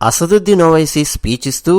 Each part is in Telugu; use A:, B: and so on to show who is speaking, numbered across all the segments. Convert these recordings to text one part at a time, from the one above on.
A: అసదుద్దీన్ ఓవైసీ స్పీచ్ ఇస్తూ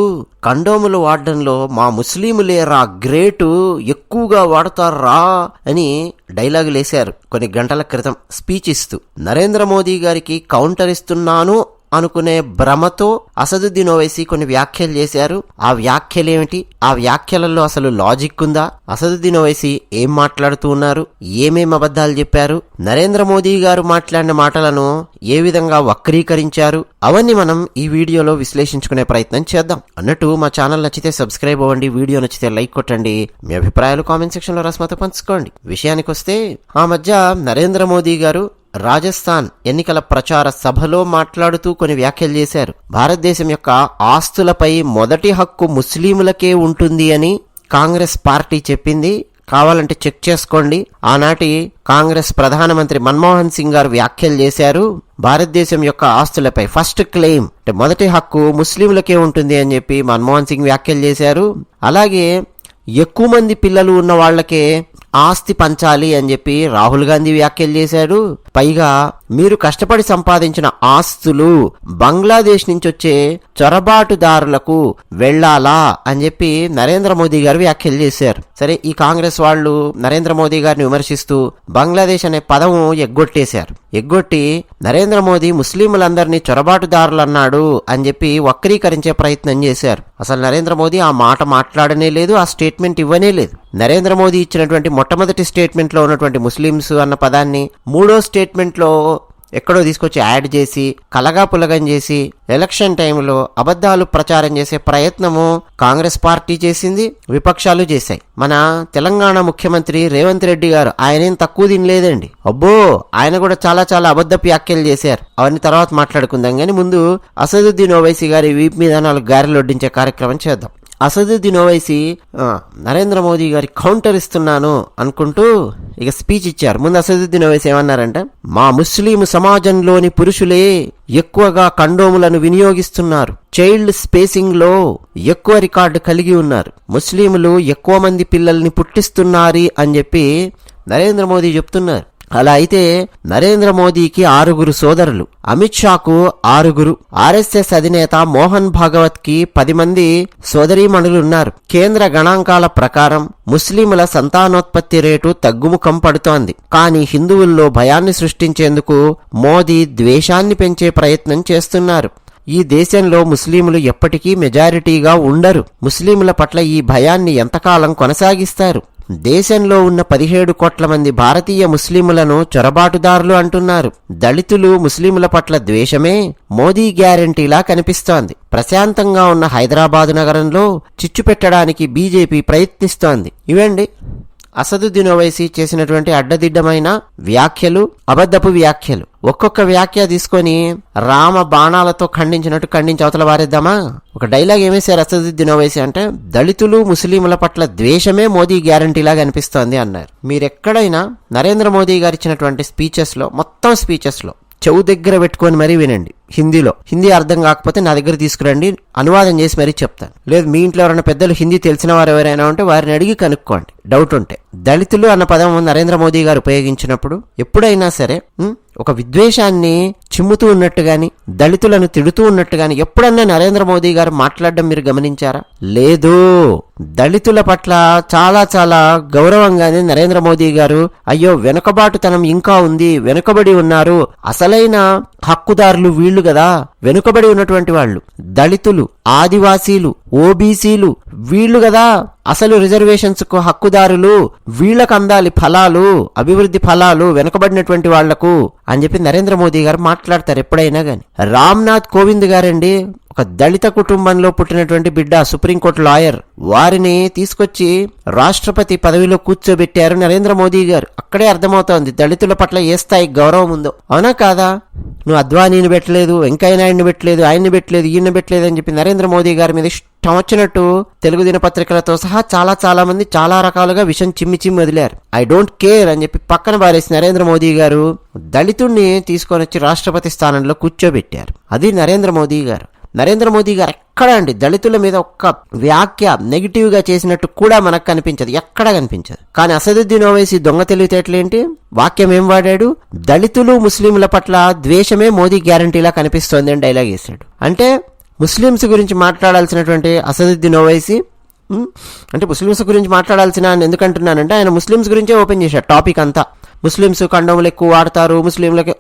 A: కండోములు వాడడంలో మా ముస్లింలేరా గ్రేటు ఎక్కువగా వాడతారా అని డైలాగులు వేశారు కొన్ని గంటల క్రితం స్పీచ్ ఇస్తూ నరేంద్ర మోదీ గారికి కౌంటర్ ఇస్తున్నాను అనుకునే భ్రమతో అసదుద్దీన్ ఓవైసీ కొన్ని వ్యాఖ్యలు చేశారు. ఆ వ్యాఖ్యలు ఏమిటి ఆ వ్యాఖ్యలలో అసలు లాజిక్ ఉందా? అసదుద్దీన్ ఓవైసీ ఏం మాట్లాడుతూ ఉన్నారు? ఏమేం అబద్ధాలు చెప్పారు? నరేంద్ర మోదీ గారు మాట్లాడిన మాటలను ఏ విధంగా వక్రీకరించారు? అవన్నీ మనం ఈ వీడియోలో విశ్లేషించుకునే ప్రయత్నం చేద్దాం. అన్నట్టు మా ఛానల్ నచ్చితే సబ్స్క్రైబ్ అవ్వండి. వీడియో నచ్చితే లైక్ కొట్టండి. మీ అభిప్రాయాలు కామెంట్ సెక్షన్లో రస్మతో పంచుకోండి. విషయానికి వస్తే ఆ మధ్య నరేంద్ర మోదీ గారు రాజస్థాన్ ఎన్నికల ప్రచార సభలో మాట్లాడుతూ కొన్ని వ్యాఖ్యలు చేశారు. భారతదేశం యొక్క ఆస్తులపై మొదటి హక్కు ముస్లింలకే ఉంటుంది అని కాంగ్రెస్ పార్టీ చెప్పింది. కావాలంటే చెక్ చేసుకోండి. ఆనాటి కాంగ్రెస్ ప్రధానమంత్రి మన్మోహన్ సింగ్ గారు వ్యాఖ్యలు చేశారు. భారతదేశం యొక్క ఆస్తులపై ఫస్ట్ క్లెయిమ్ అంటే మొదటి హక్కు ముస్లింలకే ఉంటుంది అని చెప్పి మన్మోహన్ సింగ్ వ్యాఖ్యలు చేశారు. అలాగే ఎక్కువ మంది పిల్లలు ఉన్న వాళ్ళకే ఆస్తి పంచాలి అని చెప్పి రాహుల్ గాంధీ వ్యాఖ్యలు చేశాడు. పైగా మీరు కష్టపడి సంపాదించిన ఆస్తులు బంగ్లాదేశ్ నుంచి వచ్చే చొరబాటుదారులకు వెళ్ళాలా అని చెప్పి నరేంద్ర మోదీ గారు వ్యాఖ్యలు చేశారు. సరే ఈ కాంగ్రెస్ వాళ్ళు నరేంద్ర మోదీ గారిని విమర్శిస్తూ బంగ్లాదేశ్ అనే పదం ఎగ్గొట్టేశారు. ఎగ్గొట్టి నరేంద్ర మోదీ ముస్లింలందరినీ చొరబాటుదారులు అన్నాడు అని చెప్పి వక్రీకరించే ప్రయత్నం చేశారు. అసలు నరేంద్ర మోదీ ఆ మాట మాట్లాడనే లేదు ఆ స్టేట్మెంట్ ఇవ్వనే లేదు. నరేంద్ర మోదీ ఇచ్చినటువంటి మొట్టమొదటి స్టేట్మెంట్లో ఉన్నటువంటి ముస్లిమ్స్ అన్న పదాన్ని మూడో స్టేట్మెంట్లో ఎక్కడో తీసుకొచ్చి యాడ్ చేసి కలగా పులగం చేసి ఎలక్షన్ టైంలో అబద్ధాలు ప్రచారం చేసే ప్రయత్నము కాంగ్రెస్ పార్టీ చేసింది విపక్షాలు చేశాయి. మన తెలంగాణ ముఖ్యమంత్రి రేవంత్ రెడ్డి గారు ఆయనేం తక్కువ తినలేదండి. అబ్బో ఆయన కూడా చాలా చాలా అబద్ధపు వ్యాఖ్యలు చేశారు. అవన్నీ తర్వాత మాట్లాడుకుందాం. కానీ ముందు అసదుద్దీన్ ఓవైసీ గారి వీపు మీద నాలుగు గారెలు వడ్డించే కార్యక్రమం చేద్దాం. అసదుద్దీన్ ఓవైసీ నరేంద్ర మోదీ గారి కౌంటర్ ఇస్తున్నాను అనుకుంటూ ఇక స్పీచ్ ఇచ్చారు. ముందు అసదుద్దీన్ ఓవైసీ ఏమన్నారంటే? మా ముస్లిం సమాజంలోని పురుషులే ఎక్కువగా కండోములను వినియోగిస్తున్నారు. చైల్డ్ స్పేసింగ్లో ఎక్కువ రికార్డు కలిగి ఉన్నారు. ముస్లింలు ఎక్కువ మంది పిల్లల్ని పుట్టిస్తున్నారు అని చెప్పి నరేంద్ర మోదీ చెప్తున్నారు. అలా అయితే నరేంద్ర మోదీకి ఆరుగురు సోదరులు. అమిత్ షాకు ఆరుగురు. ఆర్ఎస్ఎస్ అధినేత మోహన్ భాగవత్కి పది మంది సోదరీమణులున్నారు. కేంద్ర గణాంకాల ప్రకారం ముస్లింల సంతానోత్పత్తి రేటు తగ్గుముఖం పడుతోంది. కానీ హిందువుల్లో భయాన్ని సృష్టించేందుకు మోదీ ద్వేషాన్ని పెంచే ప్రయత్నం చేస్తున్నారు. ఈ దేశంలో ముస్లింలు ఎప్పటికీ మెజారిటీగా ఉండరు. ముస్లింల పట్ల ఈ భయాన్ని ఎంతకాలం కొనసాగిస్తారు? దేశంలో ఉన్న పదిహేడు కోట్ల మంది భారతీయ ముస్లింలను చొరబాటుదారులు అంటున్నారు. దళితులు ముస్లింల పట్ల ద్వేషమే మోదీ గ్యారంటీలా కనిపిస్తోంది. ప్రశాంతంగా ఉన్న హైదరాబాదు నగరంలో చిచ్చు పెట్టడానికి బీజేపీ ప్రయత్నిస్తోంది. ఇవండి అసదుద్దీన్ ఓవైసీ చేసినటువంటి అడ్డదిడ్డమైన వ్యాఖ్యలు అబద్ధపు వ్యాఖ్యలు. ఒక్కొక్క వ్యాఖ్య తీసుకొని రామ బాణాలతో ఖండించినట్టు ఖండించి అవతల వారేద్దామా? ఒక డైలాగ్ ఏమేశారు అసదుద్దీన్ ఓవైసీ అంటే దళితులు ముస్లింల పట్ల ద్వేషమే మోదీ గ్యారంటీలాగా అనిపిస్తోంది అన్నారు. మీరెక్కడైనా నరేంద్ర మోదీ గారు ఇచ్చినటువంటి స్పీచెస్లో మొత్తం స్పీచెస్లో చెవు దగ్గర పెట్టుకొని మరీ వినండి. హిందీలో. హిందీ అర్థం కాకపోతే నా దగ్గర తీసుకురండి అనువాదం చేసి మరీ చెప్తాను. లేదు మీ ఇంట్లో ఎవరైనా పెద్దలు హిందీ తెలిసిన వారు ఎవరైనా ఉంటే వారిని అడిగి కనుక్కోండి. డౌట్ ఉంటే. దళితులు అన్న పదం నరేంద్ర మోదీ గారు ఉపయోగించినప్పుడు ఎప్పుడైనా సరే ఒక విద్వేషాన్ని చిమ్ముతూ ఉన్నట్టు గాని దళితులను తిడుతూ ఉన్నట్టు గాని ఎప్పుడన్నా నరేంద్ర మోదీ గారు మాట్లాడడం మీరు గమనించారా? లేదు. దళితుల పట్ల చాలా చాలా గౌరవంగానే నరేంద్ర మోదీ గారు అయ్యో వెనుకబాటుతనం ఇంకా ఉంది వెనుకబడి ఉన్నారు. అసలైన హక్కుదారులు వీళ్ళు కదా? వెనుకబడి ఉన్నటువంటి వాళ్ళు దళితులు ఆదివాసీలు ఓబీసీలు వీళ్ళు కదా అసలు రిజర్వేషన్స్కు హక్కుదారులు వీళ్ళకు అందాలి ఫలాలు అభివృద్ధి ఫలాలు వెనుకబడినటువంటి వాళ్ళకు అని చెప్పి నరేంద్ర మోదీ గారు మాట్లాడతారు ఎప్పుడైనా కానీ రామ్నాథ్ కోవింద్ గారండి ఒక దళిత కుటుంబంలో పుట్టినటువంటి బిడ్డ సుప్రీంకోర్టు లాయర్. వారిని తీసుకొచ్చి రాష్ట్రపతి పదవిలో కూర్చోబెట్టారు నరేంద్ర మోదీ గారు. అక్కడే అర్థమవుతోంది దళితుల పట్ల ఏ స్థాయి గౌరవం ఉందో. అవునా కాదా? నువ్వు అద్వానీని పెట్టలేదు వెంకయ్య నాయుడిని పెట్టలేదు ఆయన్ని పెట్టలేదు ఈయన పెట్టలేదు అని చెప్పి నరేంద్ర నరేంద్ర మోదీ గారి మీద ఇష్టం వచ్చినట్టు తెలుగు దినపత్రికలతో సహా చాలా చాలా మంది చాలా రకాలుగా విషయం చిమ్మి చిమ్మి వదిలారు. ఐ డోంట్ కేర్ అని చెప్పి పక్కన పారేసి నరేంద్ర మోదీ గారు దళితుణ్ణి తీసుకొని వచ్చి రాష్ట్రపతి స్థానంలో కూర్చోబెట్టారు. అది నరేంద్ర మోదీ గారు. నరేంద్ర మోదీ గారు ఎక్కడ అండి? దళితుల మీద ఒక్క వ్యాఖ్య నెగిటివ్గా చేసినట్టు కూడా మనకు కనిపించదు. ఎక్కడ కనిపించదు. కానీ అసదుద్దీన్ ఓవైసీ దొంగ తెలివితేటలేంటి వాక్యం ఏం వాడాడు? దళితులు ముస్లింల పట్ల ద్వేషమే మోదీ గ్యారంటీలా కనిపిస్తోంది అని డైలాగ్ వేశాడు అంటే ముస్లిమ్స్ గురించి మాట్లాడాల్సినటువంటి అసదుద్దీన్ ఓవైసీ అంటే ముస్లిమ్స్ గురించి మాట్లాడాల్సిన ఎందుకంటున్నానంటే ఆయన ముస్లిమ్స్ గురించే ఓపెన్ చేశాడు టాపిక్ అంతా. ముస్లిమ్స్ కండములు ఎక్కువ వాడతారు ముస్లింలకి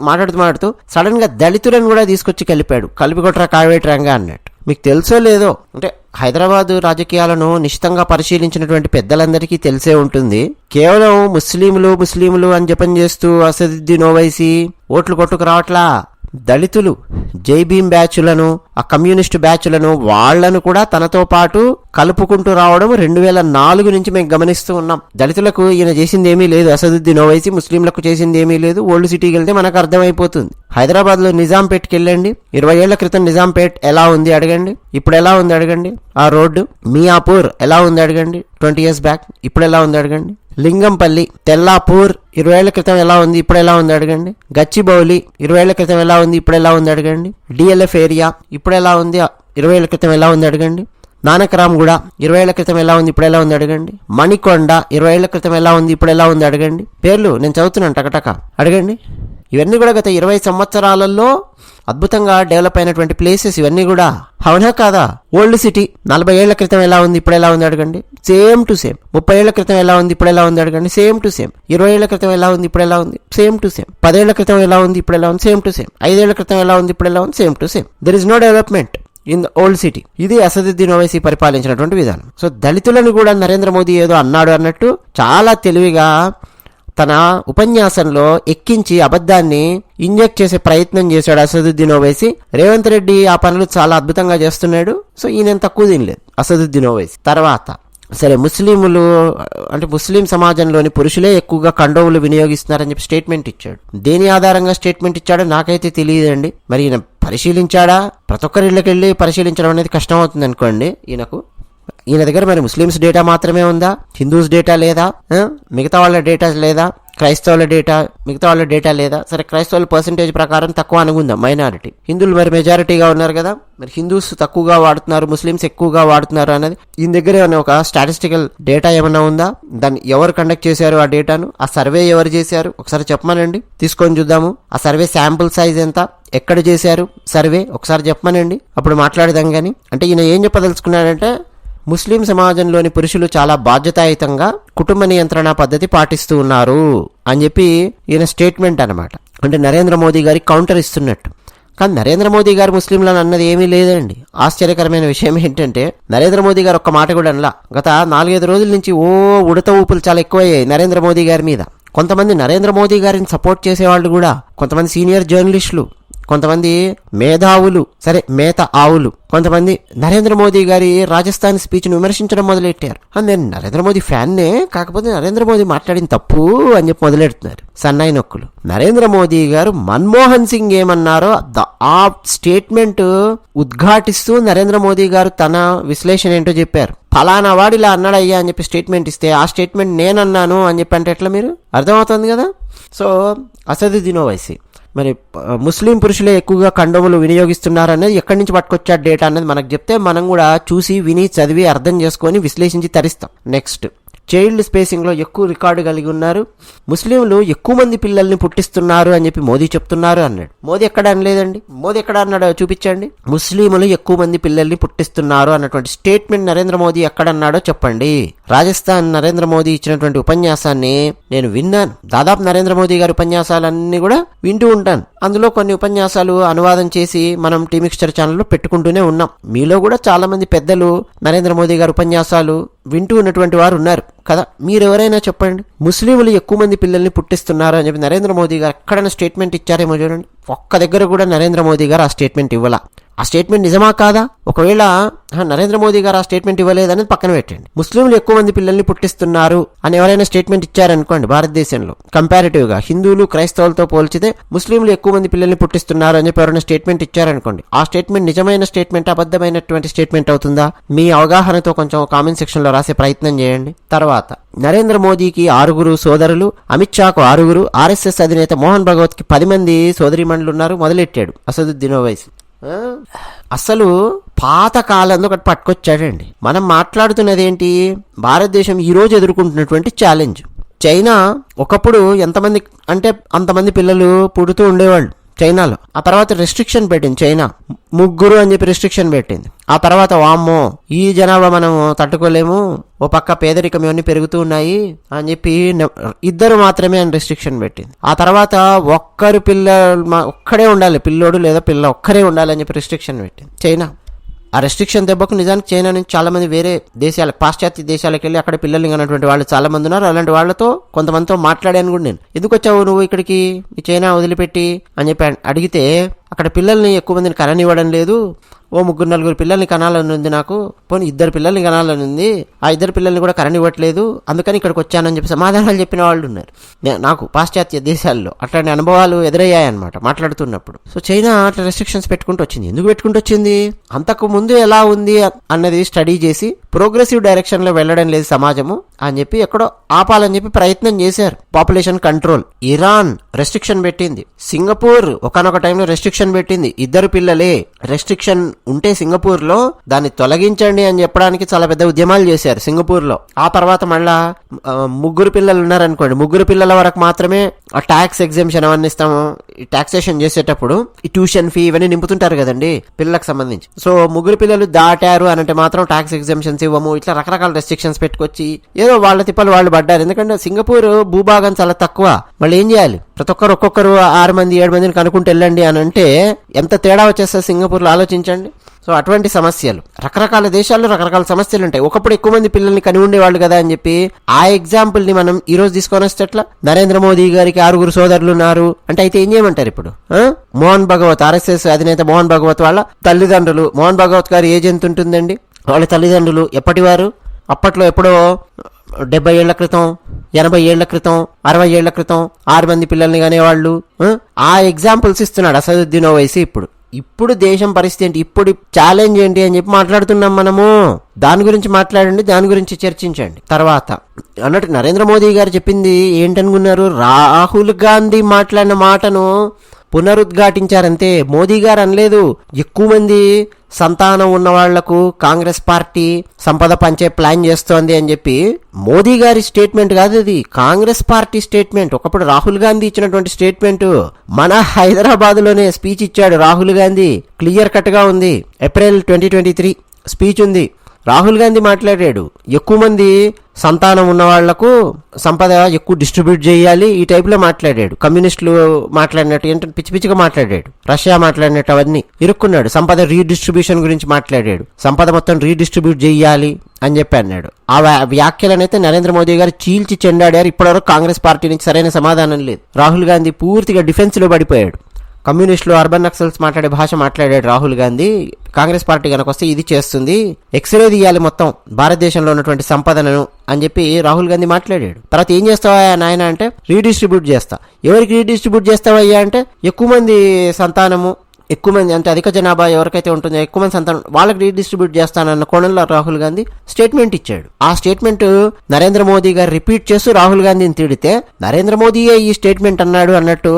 A: మాట్లాడుతూ మాట్లాడుతూ సడన్గా దళితులను కూడా తీసుకొచ్చి కలిపాడు. కలిపి కొట్టరా కావేటరంగా అన్నట్టు. మీకు తెలుసో లేదో? అంటే హైదరాబాద్ రాజకీయాలను నిశ్చితంగా పరిశీలించినటువంటి పెద్దలందరికీ తెలిసే ఉంటుంది. కేవలం ముస్లింలు ముస్లింలు అని జపం చేస్తూ అసదుద్దీన్ ఓవైసీ ఓట్లు కొట్టుకు రావట్లా? దళితులు జై భీమ్ బ్యాచ్లను ఆ కమ్యూనిస్ట్ బ్యాచ్లను వాళ్ళను కూడా తనతో పాటు కలుపుకుంటూ రావడం రెండు వేల నాలుగు నుంచి మేము గమనిస్తూ ఉన్నాం. దళితులకు ఈయన చేసింది ఏమీ లేదు. అసదుద్దీన్ ఓవైసీ ముస్లింలకు చేసింది ఏమీ లేదు. ఓల్డ్ సిటీకి వెళ్తే మనకు అర్థమైపోతుంది. హైదరాబాద్లో నిజాంపేట్కి వెళ్ళండి. ఇరవై ఏళ్ళ క్రితం నిజాంపేట్ ఎలా ఉంది అడగండి. ఇప్పుడు ఎలా ఉంది అడగండి. ఆ రోడ్డు మియాపూర్ ఎలా ఉంది అడగండి. ట్వంటీ ఇయర్స్ బ్యాక్ ఇప్పుడు ఎలా ఉంది అడగండి. లింగంపల్లి తెల్లాపూర్ ఇరవై ఏళ్ళ క్రితం ఎలా ఉంది ఇప్పుడు ఎలా ఉంది అడగండి. గచ్చిబౌలి ఇరవై ఏళ్ళ క్రితం ఎలా ఉంది ఇప్పుడు ఎలా ఉంది అడగండి. డిఎల్ఎఫ్ ఏరియా ఇప్పుడు ఎలా ఉంది ఇరవై ఏళ్ళ క్రితం ఎలా ఉంది అడగండి. నానకరామ్గూడ ఇరవై ఏళ్ళ క్రితం ఎలా ఉంది ఇప్పుడు ఎలా ఉంది అడగండి. మణికొండ ఇరవై ఏళ్ళ క్రితం ఎలా ఉంది ఇప్పుడు ఎలా ఉంది అడగండి. పేర్లు నేను చదువుతున్నాను టకటక. అడగండి. ఇవన్నీ కూడా గత ఇరవై సంవత్సరాలలో అద్భుతంగా డెవలప్ అయినటువంటి ప్లేసెస్ ఇవన్నీ కూడా అవునా కాదా ఓల్డ్ సిటీ నలభై ఏళ్ళ క్రితం ఎలా ఉంది ఇప్పుడు ఎలా ఉంది అడగండి సేమ్ టు సేమ్ ముప్పై ఏళ్ళ క్రితం ఎలా ఉంది ఇప్పుడు ఎలా ఉంది అడగండి సేమ్ టు సేమ్ ఇరవై ఏళ్ళ క్రితం ఎలా ఉంది ఇప్పుడు ఎలా ఉంది సేమ్ టు సేమ్ పదేళ్ళ క్రితం ఎలా ఉంది ఇప్పుడు ఎలా ఉంది సేమ్ టు సేమ్ ఐదేళ్ళ క్రితం ఎలా ఉంది ఇప్పుడు ఎలా ఉంది same to same there is no development in the old city ఇది అసదుద్దీన్ ఓవైసీ పరిపాలించినటువంటి విధానం సో దళితులను కూడా నరేంద్ర మోదీ ఏదో అన్నాడు అన్నట్టు చాలా తెలివిగా తన ఉపన్యాసంలో ఎక్కించి అబద్ధాన్ని ఇంజెక్ట్ చేసే ప్రయత్నం చేశాడు అసదుద్దీన్ ఓవైసీ. రేవంత్ రెడ్డి ఆ పనులు చాలా అద్భుతంగా చేస్తున్నాడు. సో ఈయన తక్కువ తినలేదు అసదుద్దీన్ ఓవైసీ. తర్వాత సరే ముస్లింలు అంటే ముస్లిం సమాజంలోని పురుషులే ఎక్కువగా కండోవులు వినియోగిస్తున్నారని చెప్పి స్టేట్మెంట్ ఇచ్చాడు. దేని ఆధారంగా స్టేట్మెంట్ ఇచ్చాడో నాకైతే తెలియదండి. మరి ఈయన పరిశీలించాడా? ప్రతి ఒక్కరి ఇళ్ళకి వెళ్ళి పరిశీలించడం అనేది కష్టం అవుతుంది అనుకోండి ఈయనకు. ఈయన దగ్గర మరి ముస్లిమ్స్ డేటా మాత్రమే ఉందా? హిందూస్ డేటా లేదా? మిగతా వాళ్ళ డేటా లేదా? క్రైస్తవుల డేటా మిగతా వాళ్ళ డేటా లేదా? సరే క్రైస్తవుల పర్సంటేజ్ ప్రకారం తక్కువ అనుకుందాం మైనారిటీ. హిందువులు మరి మెజారిటీగా ఉన్నారు కదా? మరి హిందూస్ తక్కువగా వాడుతున్నారు ముస్లిమ్స్ ఎక్కువగా వాడుతున్నారు అనేది ఈయన దగ్గర ఏమైనా ఒక స్టాటిస్టికల్ డేటా ఏమైనా ఉందా? దాన్ని ఎవరు కండక్ట్ చేశారు ఆ డేటాను ఆ సర్వే ఎవరు చేశారు? ఒకసారి చెప్పమనండి. తీసుకొని చూద్దాము. ఆ సర్వే శాంపుల్ సైజ్ ఎంత? ఎక్కడ చేశారు? సర్వే ఒకసారి చెప్పమనండి. అప్పుడు మాట్లాడదాం కానీ అంటే ఈయన ఏం చెప్పదలుచుకున్నాడంటే ముస్లిం సమాజంలోని పురుషులు చాలా బాధ్యతాయుతంగా కుటుంబ నియంత్రణ పద్ధతి పాటిస్తూ ఉన్నారు అని చెప్పి ఈయన స్టేట్మెంట్ అన్నమాట. అంటే నరేంద్ర మోదీ గారి కౌంటర్ ఇస్తున్నట్టు. కానీ నరేంద్ర మోదీ గారు ముస్లింలను అన్నది ఏమీ లేదండి. ఆశ్చర్యకరమైన విషయం ఏంటంటే నరేంద్ర మోదీ గారు ఒక్క మాట కూడా అనలా. గత నాలుగైదు రోజుల నుంచి ఓ ఉడత ఊపులు చాలా ఎక్కువయ్యాయి నరేంద్ర మోదీ గారి మీద. కొంతమంది నరేంద్ర మోదీ గారిని సపోర్ట్ చేసేవాళ్ళు కూడా కొంతమంది సీనియర్ జర్నలిస్టులు కొంతమంది మేధావులు సరే మేత ఆవులు. కొంతమంది నరేంద్ర మోదీ గారి రాజస్థాన్ స్పీచ్ను విమర్శించడం మొదలెట్టారు. అని నేను నరేంద్ర మోదీ ఫ్యాన్నే కాకపోతే నరేంద్ర మోదీ మాట్లాడిన తప్పు అని చెప్పి మొదలెడుతున్నారు. సన్నాయి నొక్కులు. నరేంద్ర మోదీ గారు మన్మోహన్ సింగ్ ఏమన్నారో ద- ఆ స్టేట్మెంట్ ఉద్ఘాటిస్తూ నరేంద్ర మోదీ గారు తన విశ్లేషణ ఏంటో చెప్పారు. ఫలానా వాడు ఇలా అన్నాడయ్యా అని చెప్పి స్టేట్మెంట్ ఇస్తే ఆ స్టేట్మెంట్ నేనన్నాను అని చెప్పి అంటే ఎట్లా మీరు? అర్థమవుతుంది కదా? సో అసదుద్దీన్ ఓవైసీ. మరి ముస్లిం పురుషులే ఎక్కువగా కండోములు వినియోగిస్తున్నారు అనేది ఎక్కడి నుంచి పట్టుకొచ్చాడు డేటా అనేది మనకు చెప్తే మనం కూడా చూసి విని చదివి అర్థం చేసుకొని విశ్లేషించి తరిస్తాం. నెక్స్ట్. చైల్డ్ స్పేసింగ్లో ఎక్కువ రికార్డు కలిగి ఉన్నారు. ముస్లింలు ఎక్కువ మంది పిల్లల్ని పుట్టిస్తున్నారు అని చెప్పి మోదీ చెప్తున్నారు అన్నాడు. మోదీ ఎక్కడ అనలేదండి? మోదీ ఎక్కడ అన్నాడో చూపించండి. ముస్లింలు ఎక్కువ మంది పిల్లల్ని పుట్టిస్తున్నారు అన్నటువంటి స్టేట్మెంట్ నరేంద్ర మోదీ ఎక్కడ అన్నాడో చెప్పండి. రాజస్థాన్ నరేంద్ర మోదీ ఇచ్చినటువంటి ఉపన్యాసాన్ని నేను విన్నాను. దాదాపు నరేంద్ర మోదీ గారి ఉపన్యాసాలన్నీ కూడా వింటూ ఉంటాను. అందులో కొన్ని ఉపన్యాసాలు అనువాదం చేసి మనం టీమిక్స్చర్ ఛానల్లో పెట్టుకుంటూనే ఉన్నాం. మీలో కూడా చాలా మంది పెద్దలు నరేంద్ర మోదీ గారి ఉపన్యాసాలు వింటూ ఉన్నటువంటి వారు ఉన్నారు. కదా? మీరెవరైనా చెప్పండి. ముస్లింలు ఎక్కువ మంది పిల్లల్ని పుట్టిస్తున్నారు అని చెప్పి నరేంద్ర మోదీ గారు ఎక్కడైనా స్టేట్మెంట్ ఇచ్చారేమో చూడండి. ఒక్క దగ్గర కూడా నరేంద్ర మోదీ గారు ఆ స్టేట్మెంట్ ఇవ్వాల. ఆ స్టేట్మెంట్ నిజమా కాదా? ఒకవేళ నరేంద్ర మోదీ గారు ఆ స్టేట్మెంట్ ఇవ్వలేదనేది పక్కన పెట్టండి. ముస్లింలు ఎక్కువ మంది పిల్లల్ని పుట్టిస్తున్నారు అని ఎవరైనా స్టేట్మెంట్ ఇచ్చారనుకోండి భారతదేశంలో. కంపారిటివ్గా హిందువులు క్రైస్తవులతో పోల్చితే ముస్లింలు ఎక్కువ మంది పిల్లల్ని పుట్టిస్తున్నారు అని చెప్పి ఎవరైనా స్టేట్మెంట్ ఇచ్చారనుకోండి ఆ స్టేట్మెంట్ నిజమైన స్టేట్మెంట్ అబద్ధమైనటువంటి స్టేట్మెంట్ అవుతుందా? మీ అవగాహనతో కొంచెం కామెంట్ సెక్షన్లో రాసే ప్రయత్నం చేయండి. తర్వాత నరేంద్ర మోదీకి ఆరుగురు సోదరులు అమిత్ షాకు ఆరుగురు ఆర్ఎస్ఎస్ అధినేత మోహన్ భగవత్కి పది మంది సోదరిమణులు ఉన్నారు మొదలెట్టాడు అసదుద్దీన్ ఓవైసీ. అసలు పాత కాలంలో ఒకటి పట్టుకొచ్చాడండి. మనం మాట్లాడుతున్నది ఏంటి భారతదేశం ఈరోజు ఎదుర్కొంటున్నటువంటి ఛాలెంజ్ చైనా ఒకప్పుడు ఎంతమంది అంటే అంతమంది పిల్లలు పుడుతూ ఉండేవాళ్ళు. చైనాలో. ఆ తర్వాత రెస్ట్రిక్షన్ పెట్టింది చైనా. ముగ్గురు అని చెప్పి రెస్ట్రిక్షన్ పెట్టింది. ఆ తర్వాత వామ్మో ఈ జనాభా మనం తట్టుకోలేము. ఓ పక్క పేదరికం ఇవన్నీ పెరుగుతూ ఉన్నాయి అని చెప్పి ఇద్దరు మాత్రమే అని రెస్ట్రిక్షన్ పెట్టింది. ఆ తర్వాత ఒక్కరు పిల్ల మా- ఒక్కడే ఉండాలి. పిల్లోడు లేదా పిల్ల ఒక్కరే ఉండాలి అని చెప్పి రెస్ట్రిక్షన్ పెట్టింది. చైనా. ఆ రెస్ట్రిక్షన్ దెబ్బకు నిజానికి చైనా నుంచి చాలా మంది వేరే దేశాల పాశ్చాత్య దేశాలకు వెళ్ళి అక్కడ పిల్లలు ఉన్నటువంటి వాళ్ళు చాలా మంది ఉన్నారు. అలాంటి వాళ్ళతో కొంతమందితో మాట్లాడాను కూడా నేను. ఎందుకు వచ్చావు నువ్వు ఇక్కడికి? ఈ చైనా వదిలిపెట్టి? అని చెప్పి అడిగితే అక్కడ పిల్లల్ని ఎక్కువ మందిని కరనివ్వడం లేదు. ఓ ముగ్గురు నలుగురు పిల్లల్ని కనాలని ఉంది నాకు. పోనీ ఇద్దరు పిల్లల్ని కనాలని ఉంది. ఆ ఇద్దరు పిల్లల్ని కూడా కననివ్వట్లేదు. అందుకని ఇక్కడికి వచ్చానని చెప్పి సమాధానాలు చెప్పిన వాళ్ళు ఉన్నారు. నాకు పాశ్చాత్య దేశాల్లో అట్లాంటి అనుభవాలు ఎదురయ్యాయన్నమాట మాట్లాడుతున్నప్పుడు. సో చైనా అట్లా రెస్ట్రిక్షన్స్ పెట్టుకుంటూ వచ్చింది. ఎందుకు పెట్టుకుంటూ వచ్చింది? అంతకు ముందు ఎలా ఉంది అన్నది స్టడీ చేసి ప్రోగ్రెసివ్ డైరెక్షన్లో వెళ్ళడం లేదు సమాజము అని చెప్పి ఎక్కడో ఆపాలని చెప్పి ప్రయత్నం చేశారు. పాపులేషన్ కంట్రోల్ ఇరాన్ రెస్ట్రిక్షన్ పెట్టింది. సింగపూర్ ఒకనొక టైంలో రెస్ట్రిక్షన్ పెట్టింది. ఇద్దరు పిల్లలే రెస్ట్రిక్షన్ ఉంటే సింగపూర్లో దాన్ని తొలగించండి అని చెప్పడానికి చాలా పెద్ద ఉద్యమాలు చేశారు సింగపూర్లో ఆ తర్వాత మళ్ళా ముగ్గురు పిల్లలు ఉన్నారనుకోండి. ముగ్గురు పిల్లల వరకు మాత్రమే ఆ ట్యాక్స్ ఎగ్జిబిషన్ అవన్నీ ఇస్తాము. టాక్సేషన్ చేసేటప్పుడు ఈ ట్యూషన్ ఫీ ఇవన్నీ నింపుతుంటారు కదండి పిల్లలకు సంబంధించి. సో ముగ్గురు పిల్లలు దాటారు అని అంటే మాత్రం ట్యాక్స్ ఎగ్జామ్షన్స్ ఇవ్వము ఇట్లా రకరకాల రెస్ట్రిక్షన్స్ పెట్టుకొచ్చి ఏదో వాళ్ళ తిప్పలు వాళ్ళు పడ్డారు. ఎందుకంటే సింగపూర్ భూభాగం చాలా తక్కువ. మళ్ళీ ఏం చేయాలి? ప్రతి ఒక్కరు ఒక్కొక్కరు ఆరు మంది ఏడు మందిని కనుక్కుంటూ వెళ్ళండి అని అంటే ఎంత తేడా వచ్చేస్తుంది సింగపూర్లో ఆలోచించండి. సో అటువంటి సమస్యలు. రకరకాల దేశాల్లో రకరకాల సమస్యలు ఉంటాయి ఒకప్పుడు ఎక్కువ మంది పిల్లల్ని కని ఉండేవాళ్ళు కదా అని చెప్పి ఆ ఎగ్జాంపుల్ని మనం ఈ రోజు తీసుకొని వచ్చేట్లా నరేంద్ర మోదీ గారికి ఆరుగురు సోదరులు ఉన్నారు. అంటే అయితే ఏం చేయమంటారు ఇప్పుడు? మోహన్ భగవత్ ఆర్ఎస్ఎస్ అధినేత మోహన్ భగవత్ వాళ్ళ తల్లిదండ్రులు. మోహన్ భగవత్ గారు ఏజ్ ఎంత ఉంటుందండి వాళ్ళ తల్లిదండ్రులు ఎప్పటివారు? అప్పట్లో ఎప్పుడో డెబ్బై ఏళ్ళ క్రితం ఎనభై ఏళ్ళ క్రితం అరవై ఏళ్ళ క్రితం ఆరు మంది పిల్లల్ని కానీ వాళ్ళు ఆ ఎగ్జాంపుల్స్ ఇస్తున్నాడు అసదుద్దీన్ ఓవైసీ ఇప్పుడు. ఇప్పుడు దేశం పరిస్థితి ఏంటి? ఇప్పుడు ఛాలెంజ్ ఏంటి అని చెప్పి మాట్లాడుతున్నాం మనము. దాని గురించి మాట్లాడండి దాని గురించి చర్చించండి. తర్వాత అన్నట్టు నరేంద్ర మోదీ గారు చెప్పింది ఏంటనుకున్నారు? రాహుల్ గాంధీ మాట్లాడిన మాటను పునరుద్ఘాటించారంతే. మోదీ గారు అనలేదు. ఎక్కువ మంది సంతానం ఉన్న వాళ్ళకు కాంగ్రెస్ పార్టీ సంపద పంచే ప్లాన్ చేస్తోంది అని చెప్పి మోదీ గారి స్టేట్మెంట్ కాదు ఇది. Congress party statement. ఒకప్పుడు రాహుల్ గాంధీ ఇచ్చినటువంటి స్టేట్మెంట్. మన హైదరాబాద్లోనే స్పీచ్ ఇచ్చాడు రాహుల్ గాంధీ. క్లియర్ కట్గా ఉంది. April twenty twenty three speech ఉంది. రాహుల్ గాంధీ మాట్లాడాడు. ఎక్కువ మంది సంతానం ఉన్న వాళ్ళకు సంపద ఎక్కువ డిస్ట్రిబ్యూట్ చేయాలి. ఈ టైప్లో మాట్లాడాడు. కమ్యూనిస్టులు మాట్లాడినట్టు ఏంటంటే పిచ్చి పిచ్చిగా మాట్లాడాడు. రష్యా మాట్లాడినట్టు అవన్నీ ఇరుక్కున్నాడు. సంపద రీడిస్ట్రిబ్యూషన్ గురించి మాట్లాడాడు. సంపద మొత్తం రీడిస్ట్రిబ్యూట్ చేయాలి అని చెప్పి అన్నాడు. ఆ వ్యా- వ్యాఖ్యలనైతే నరేంద్ర మోదీ గారు చీల్చి చెండాడారు. ఇప్పటివరకు కాంగ్రెస్ పార్టీ నుంచి సరైన సమాధానం లేదు. రాహుల్ గాంధీ పూర్తిగా డిఫెన్స్లో పడిపోయాడు. కమ్యూనిస్టులు అర్బన్ నక్సల్స్ మాట్లాడే భాష మాట్లాడాడు రాహుల్ గాంధీ. కాంగ్రెస్ పార్టీ కనుక వస్తే ఇది చేస్తుంది. ఎక్స్రే తీయాలి మొత్తం. భారతదేశంలో ఉన్నటువంటి సంపదను అని చెప్పి రాహుల్ గాంధీ మాట్లాడాడు. తర్వాత ఏం చేస్తావా నాయన అంటే రీడిస్ట్రిబ్యూట్ చేస్తా. ఎవరికి రీడిస్ట్రిబ్యూట్ చేస్తావయ్యా అంటే ఎక్కువ మంది సంతానము ఎక్కువ మంది అంటే అధిక జనాభా ఎవరికైతే ఉంటుందో ఎక్కువ మంది సంతానం వాళ్ళకి రీడిస్ట్రిబ్యూట్ చేస్తానన్న కోణంలో రాహుల్ గాంధీ స్టేట్మెంట్ ఇచ్చాడు. ఆ స్టేట్మెంట్ నరేంద్ర మోదీ గారు రిపీట్ చేస్తూ రాహుల్ గాంధీని తిడితే నరేంద్ర మోదీయే ఈ స్టేట్మెంట్ అన్నాడు అన్నట్టు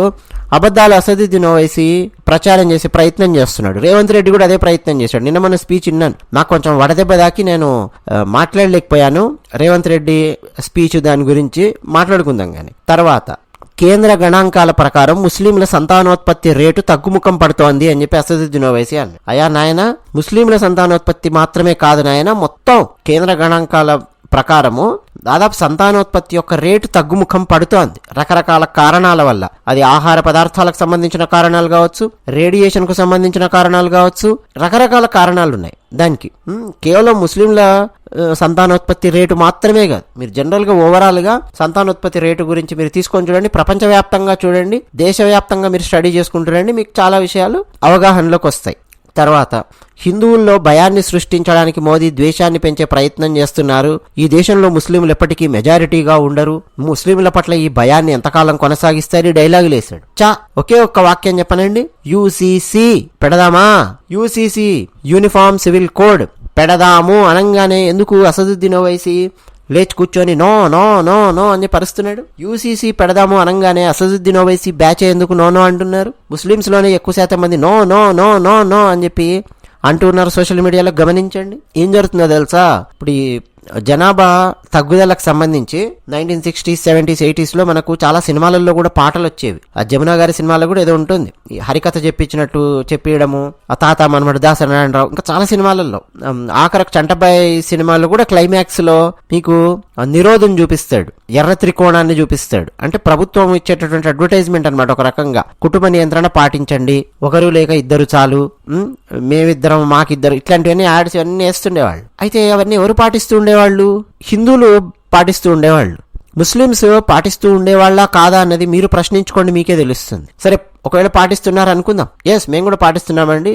A: అబద్ధాలు అసదుద్దీన్ వేసి ప్రచారం చేసే ప్రయత్నం చేస్తున్నాడు. రేవంత్ రెడ్డి కూడా అదే ప్రయత్నం చేశాడు. నిన్న మన స్పీచ్ విన్నాను. నాకు కొంచెం వడదెబ్బ దాకి నేను మాట్లాడలేకపోయాను. రేవంత్ రెడ్డి స్పీచ్ దాని గురించి మాట్లాడుకుందాం కానీ తర్వాత కేంద్ర గణాంకాల ప్రకారం ముస్లింల సంతానోత్పత్తి రేటు తగ్గుముఖం పడుతోంది అని చెప్పి అసదుద్దీన్ ఓవైసీ అన్న అయా నాయన ముస్లింల సంతానోత్పత్తి మాత్రమే కాదు నాయన మొత్తం కేంద్ర గణాంకాల ప్రకారము దాదాపు సంతానోత్పత్తి యొక్క రేటు తగ్గుముఖం పడుతోంది. రకరకాల కారణాల వల్ల. అది ఆహార పదార్థాలకు సంబంధించిన కారణాలు కావచ్చు రేడియేషన్కు సంబంధించిన కారణాలు కావచ్చు రకరకాల కారణాలు ఉన్నాయి దానికి కేవలం ముస్లింల సంతానోత్పత్తి రేటు మాత్రమే కాదు. మీరు జనరల్గా ఓవరాల్గా సంతానోత్పత్తి రేటు గురించి మీరు తీసుకొని చూడండి ప్రపంచవ్యాప్తంగా చూడండి దేశవ్యాప్తంగా మీరు స్టడీ చేసుకుంటారండి మీకు చాలా విషయాలు అవగాహనలోకి వస్తాయి. తర్వాత హిందువుల్లో భయాన్ని సృష్టించడానికి మోదీ ద్వేషాన్ని పెంచే ప్రయత్నం చేస్తున్నారు. ఈ దేశంలో ముస్లింలు ఎప్పటికీ మెజారిటీగా ఉండరు. ముస్లింల పట్ల ఈ భయాన్ని ఎంతకాలం కొనసాగిస్తారని డైలాగులు వేశాడు. చా ఒకే ఒక్క వాక్యం చెప్పనండి. యూసీసీ పెడదామా? యూసీసీ యూనిఫామ్ సివిల్ కోడ్ పెడదాము అనగానే ఎందుకు అసదుద్దీన్ ఓవైసీ? లేచి కూర్చొని నో నో నో నో అని పరుస్తున్నాడు. యూసీసీ పెడదాము అనగానే అసదుద్దీన్ ఓవైసీ బ్యాచ్ ఎందుకు నో నో అంటున్నారు? ముస్లిమ్స్లోనే ఎక్కువ శాతం మంది no no no no no అని చెప్పి అంటున్నారు సోషల్ మీడియాలో గమనించండి. ఏం జరుగుతుందో తెలుసా? ఇప్పుడు ఈ జనాభా తగ్గుదలకు సంబంధించి నైన్టీన్ సిక్స్టీస్ సెవెంటీస్ ఎయిటీస్లో మనకు చాలా సినిమాలలో కూడా పాటలు వచ్చేవి. ఆ జమున గారి సినిమాలో కూడా ఏదో ఉంటుంది. హరికథ చెప్పించినట్టు చెప్పియడము ఆ తాత మనమడు దాస నారాయణరావు ఇంకా చాలా సినిమాలలో. ఆఖరకు చంటబాయ్ సినిమాలో కూడా క్లైమాక్స్లో మీకు నిరోధం చూపిస్తాడు. ఎర్ర త్రికోణాన్ని చూపిస్తాడు. అంటే ప్రభుత్వం ఇచ్చేటటువంటి అడ్వర్టైజ్మెంట్ అన్నమాట ఒక రకంగా. కుటుంబ నియంత్రణ పాటించండి. ఒకరు లేక ఇద్దరు చాలు. మేమిద్దరం మాకిద్దరు ఇట్లాంటివన్నీ యాడ్స్ ఇవన్నీ వేస్తుండేవాళ్ళు. అయితే అవన్నీ ఎవరు పాటిస్తూ ఉండేవాళ్ళు హిందువులు పాటిస్తూ ఉండేవాళ్ళు. ముస్లిమ్స్ పాటిస్తూ ఉండేవాళ్ళ కాదా అన్నది మీరు ప్రశ్నించుకోండి మీకే తెలుస్తుంది. సరే ఒకవేళ పాటిస్తున్నారు అనుకుందాం ఎస్ మేము కూడా పాటిస్తున్నామండి.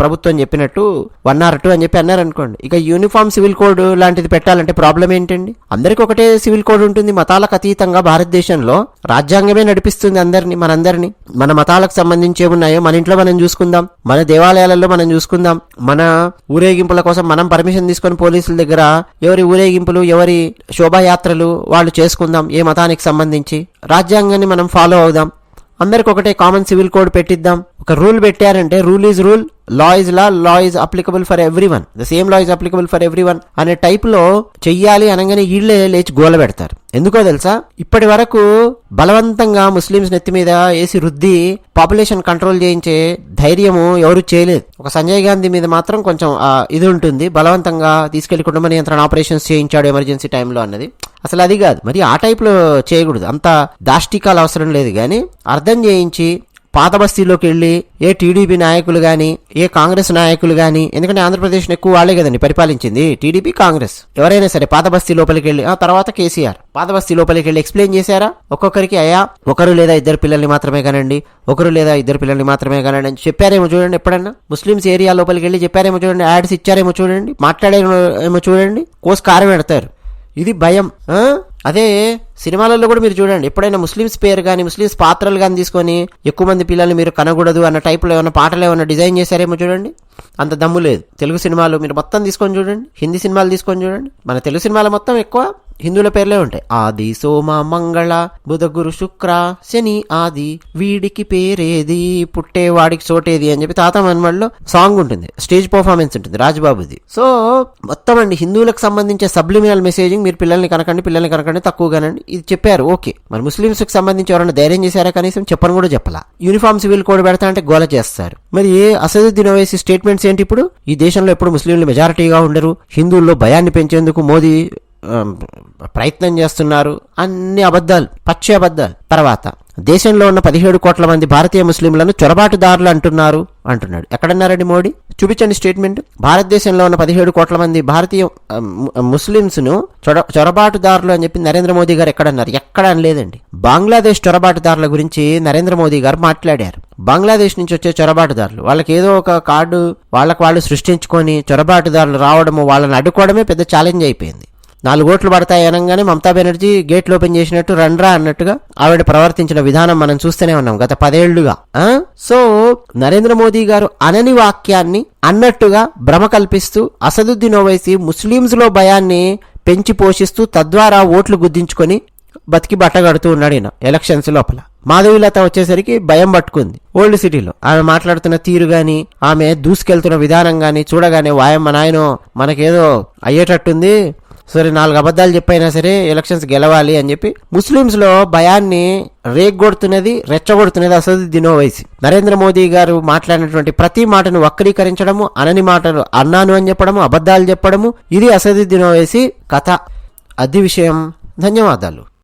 A: ప్రభుత్వం చెప్పినట్టు వన్ ఆర్ టూ అని చెప్పి అన్నారు అనుకోండి ఇక యూనిఫామ్ సివిల్ కోడ్ లాంటిది పెట్టాలంటే ప్రాబ్లం ఏంటండి? అందరికి ఒకటే సివిల్ కోడ్ ఉంటుంది. మతాలకు అతీతంగా భారతదేశంలో రాజ్యాంగమే నడిపిస్తుంది అందరినీ మనందరినీ. మన మతాలకు సంబంధించి ఏమున్నాయో మన ఇంట్లో మనం చూసుకుందాం. మన దేవాలయాలలో మనం చూసుకుందాం. మన ఊరేగింపుల కోసం మనం పర్మిషన్ తీసుకొని పోలీసుల దగ్గర ఎవరి ఊరేగింపులు ఎవరి శోభాయాత్రలు వాళ్ళు చేసుకుందాం. ఏ మతానికి సంబంధించి రాజ్యాంగాన్ని మనం ఫాలో అవుదాం. అందరికి ఒకటే కామన్ సివిల్ కోడ్ పెట్టిద్దాం. ఒక రూల్ పెట్టారంటే rule is rule law is law law is applicable for everyone the same law is applicable for everyone అనే టైప్లో చెయ్యాలి అనగానే వీళ్ళే లేచి గోల పెడతారు. ఎందుకో తెలుసా? ఇప్పటి వరకు బలవంతంగా ముస్లిమ్స్ నెత్తి మీద వేసి రుద్ది పాపులేషన్ కంట్రోల్ చేయించే ధైర్యము ఎవరు చేయలేదు. ఒక సంజయ్ గాంధీ మీద మాత్రం కొంచెం ఇది ఉంటుంది. బలవంతంగా తీసుకెళ్ళి కుటుంబ నియంత్రణ ఆపరేషన్స్ చేయించాడు ఎమర్జెన్సీ టైంలో అన్నది. అసలు అది కాదు. మరి ఆ టైప్లో చేయకూడదు. అంత దాష్టికాలు అవసరం లేదు కానీ అర్థం చేయించి పాత బస్తీలోకి వెళ్ళి ఏ టీడీపీ నాయకులు కానీ ఏ కాంగ్రెస్ నాయకులు కానీ ఎందుకంటే ఆంధ్రప్రదేశ్ ఎక్కువ వాళ్ళే కదండి పరిపాలించింది. టీడీపీ కాంగ్రెస్. ఎవరైనా సరే పాత బస్తీ లోపలికి వెళ్ళి ఆ తర్వాత కేసీఆర్. పాత బస్తీ లోపలికి వెళ్ళి ఎక్స్ప్లెయిన్ చేశారా? ఒక్కొక్కరికి అయ్యా ఒకరు లేదా ఇద్దరు పిల్లల్ని మాత్రమే కానండి ఒకరు లేదా ఇద్దరు పిల్లల్ని మాత్రమే కనండి అని చెప్పారేమో చూడండి ఎప్పుడన్నా? ముస్లిమ్స్ ఏరియా లోపలికి వెళ్ళి చెప్పారేమో చూడండి యాడ్స్ ఇచ్చారేమో చూడండి మాట్లాడేమో చూడండి కోసి కారం పెడతారు. ఇది భయం అదే సినిమాలలో కూడా మీరు చూడండి. ఎప్పుడైనా ముస్లిమ్స్ పేరు కానీ ముస్లిమ్స్ పాత్రలు కానీ తీసుకొని ఎక్కువ మంది పిల్లల్ని మీరు కనకూడదు అన్న టైప్లో ఏమైనా పాటలు ఏమైనా డిజైన్ చేశారేమో చూడండి. అంత దమ్ము లేదు. తెలుగు సినిమాలు మీరు మొత్తం తీసుకొని చూడండి. హిందీ సినిమాలు తీసుకొని చూడండి. మన తెలుగు సినిమాలు మొత్తం ఎక్కువ. హిందువుల పేర్లే ఉంటాయి. ఆది సోమ మంగళ బుధ గురు శుక్ర శని ఆది వీడికి పేరేది పుట్టే వాడికి చోటేది అని చెప్పి తాత మన్మడిలో సాంగ్ ఉంటుంది. స్టేజ్ పర్ఫార్మెన్స్ ఉంటుంది రాజ్బాబుది. సో మొత్తం అండి హిందువులకు సంబంధించే సబ్లిమినల్ మెసేజింగ్ మీరు పిల్లల్ని కనకండి పిల్లల్ని కనకండి తక్కువగానండి. ఇది చెప్పారు ఓకే. మరి ముస్లింస్కి సంబంధించి ఎవరైనా ధైర్యం చేశారా కనీసం? చెప్పని కూడా చెప్పలా. యూనిఫామ్ సివిల్ కోడ్ పెడతా అంటే గోల చేస్తారు. మరి ఏ అసదుద్దీన్ ఓవైసీ స్టేట్మెంట్స్ ఏంటి ఇప్పుడు? ఈ దేశంలో ఎప్పుడు ముస్లింలు మెజారిటీగా ఉండరు. హిందువుల్లో భయాన్ని పెంచేందుకు మోదీ ప్రయత్నం చేస్తున్నారు. అన్ని అబద్ధాలు పచ్చి అబద్ధాలు. తర్వాత దేశంలో ఉన్న పదిహేడు కోట్ల మంది భారతీయ ముస్లింలను చొరబాటుదారులు అంటున్నారు అంటున్నాడు. ఎక్కడన్నారండి మోడీ? చూపించండి స్టేట్మెంట్. భారతదేశంలో ఉన్న పదిహేడు కోట్ల మంది భారతీయ ముస్లింస్ను చొర చొరబాటుదారులు అని చెప్పి నరేంద్ర మోదీ గారు ఎక్కడన్నారు? ఎక్కడ అనలేదండి. బంగ్లాదేశ్ చొరబాటుదారుల గురించి నరేంద్ర మోదీ గారు మాట్లాడారు. బంగ్లాదేశ్ నుంచి వచ్చే చొరబాటుదారులు వాళ్ళకి ఏదో ఒక కార్డు వాళ్ళకి వాళ్ళు సృష్టించుకొని చొరబాటుదారులు రావడము వాళ్ళని అడ్డుకోవడమే పెద్ద ఛాలెంజ్ అయిపోయింది. నాలుగు ఓట్లు పడతాయి అనగానే మమతా బెనర్జీ గేట్లు ఓపెన్ చేసినట్టు రండ్రా అన్నట్టుగా ఆవిడ ప్రవర్తించిన విధానం మనం చూస్తూనే ఉన్నాం గత పదేళ్ళుగా. సో నరేంద్ర మోదీ గారు అనని వాక్యాన్ని అన్నట్టుగా భ్రమ కల్పిస్తూ అసదుద్దీన్ ఓవైసీ ముస్లింస్లో భయాన్ని పెంచి పోషిస్తూ తద్వారా ఓట్లు గుద్దించుకొని బతికి బట్టగడుతూ ఉన్నాడు ఈయన ఎలక్షన్స్ లోపల. మాధవీలత వచ్చేసరికి భయం పట్టుకుంది. ఓల్డ్ సిటీలో ఆమె మాట్లాడుతున్న తీరు గాని ఆమె దూసుకెళ్తున్న విధానం గాని చూడగానే వాయమ్మ నాయనో మనకేదో అయ్యేటట్టుంది సరే నాలుగు అబద్ధాలు చెప్పైనా సరే ఎలక్షన్స్ గెలవాలి అని చెప్పి ముస్లింస్లో భయాన్ని రేగ్గొడుతున్నది రెచ్చగొడుతున్నది అసదుద్దీన్ ఓవైసీ నరేంద్ర మోదీ గారు మాట్లాడినటువంటి ప్రతి మాటను వక్రీకరించడము అనని మాటలు అన్నాను అని చెప్పడము అబద్ధాలు చెప్పడము ఇది అసదుద్దీన్ ఓవైసీ కథ. అది విషయం. ధన్యవాదాలు.